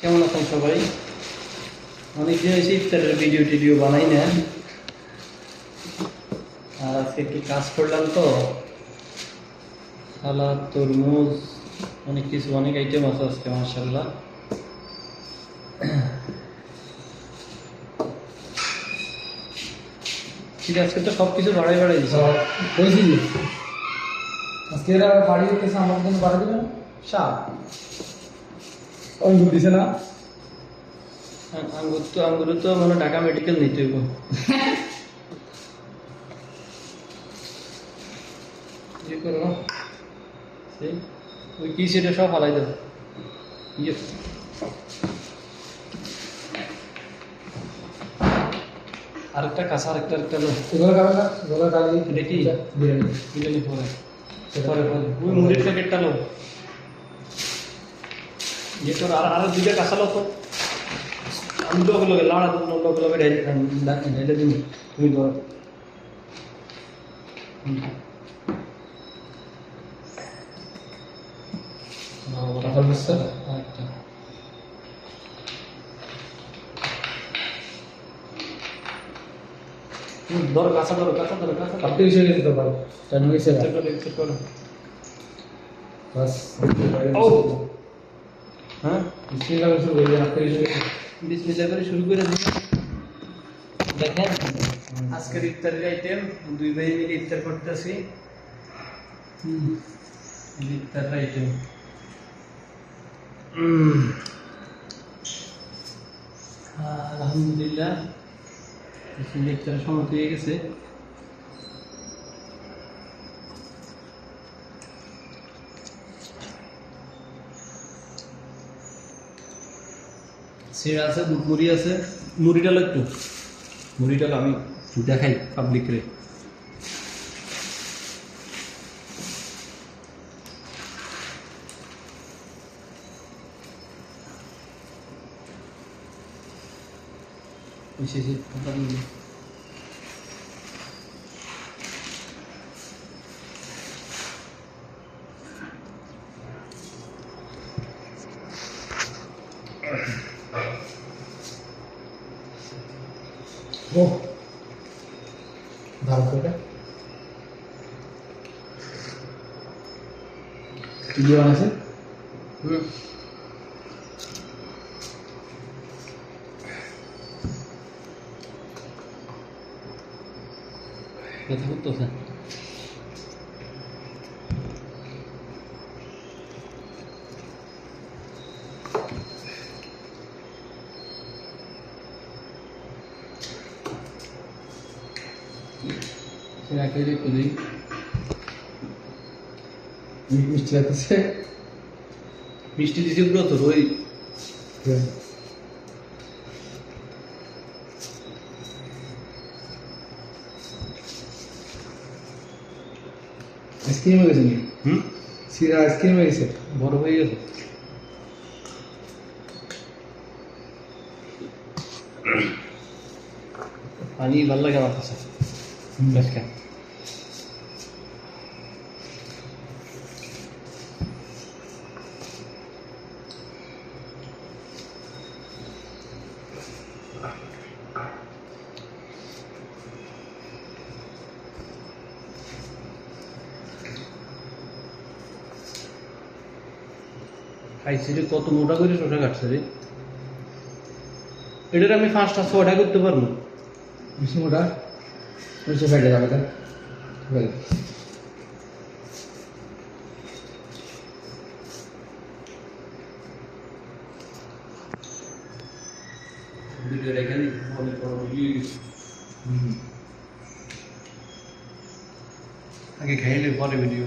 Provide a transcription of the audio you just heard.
কেমন আছেন সবাই? অনেকদিন হয়েছে ইফতারের ভিডিও টিডিও বানাই না আর আজকে একটু কাজ করলাম তো। সালাদ তরমুজ অনেক কিছু অনেক আইটেম আছে আজকে মার্শাল্লাহ ঠিক আজকে তো সব কিছু বাড়াই বাড়াই দিচ্ছে বলছি আজকে এরা বাড়ি আমার জন্য বাড়ি দেবেন? সাপ অঙ্গুর দিছে না? আঙ্গুর তো আঙ্গুর তো মানে ঢাকা মেডিকেল নিতে হইব। ইয়ে করো সেই ওই কি সেটা সব হালাই দাও ইয়ে। আরেকটা কাঁচা আরেকটা আরেকটা লো। এগুলো খাবে না? এগুলো এটা কি? বিরিয়ানি। বিরিয়ানি পরে। পরে পরে। ওই মুড়ির প্যাকেটটা লো। করো আর আর দুইটা কাঁচা লো তো আমি তো ওগুলো লাড়া তো লোক ওগুলো ঢেলে দিন তুমি ধরো। ওরা কাঁচা আরেকটা। ধরো কাঁচা ধরো কাঁচা কাঁচা আপনি এসে করো। বাস। ও! হ্যাঁ? বিসমিল্লাহ করে শুরু করি বিসমিল্লাহ শুরু দেখেন। আজকের ইফতারের আইটেম দুই ভাই মিলে ইফতার করতেছি। ইফতারের আইটেম আলহামদুলিল্লাহ। ইফতারের সময় হয়ে গেছে। সিরা আছে দুধ মুড়ি আছে মুড়িটা লো একটু মুড়িটা লো আমি দেখাই পাবলিক রে এসে এসে কথা বলি ও দাম কত ভিডিও আছে হুম ব্যথা করতেছে সেটা খেয়ে দিই মিষ্টি লাগতেছে মিষ্টি দিছি পুরো তোর ওই আইসক্রিম হয়ে গেছে হুম সিরা আইসক্রিম হয়ে গেছে বড় হয়ে গেছে পানি ভালো লাগে আমার কাছে কেন খাইছি কত মোটা করে শশা কাটছে রে? এটার আমি পাঁচটা ছটা করতে পারব। বেশি মোটা? বেশি ফেটে যাবে তাই ঠিক আছে ভিডিও রেখে দিই অনেক বড় ভিডিও হুম। আগে খাইলে পরে ভিডিও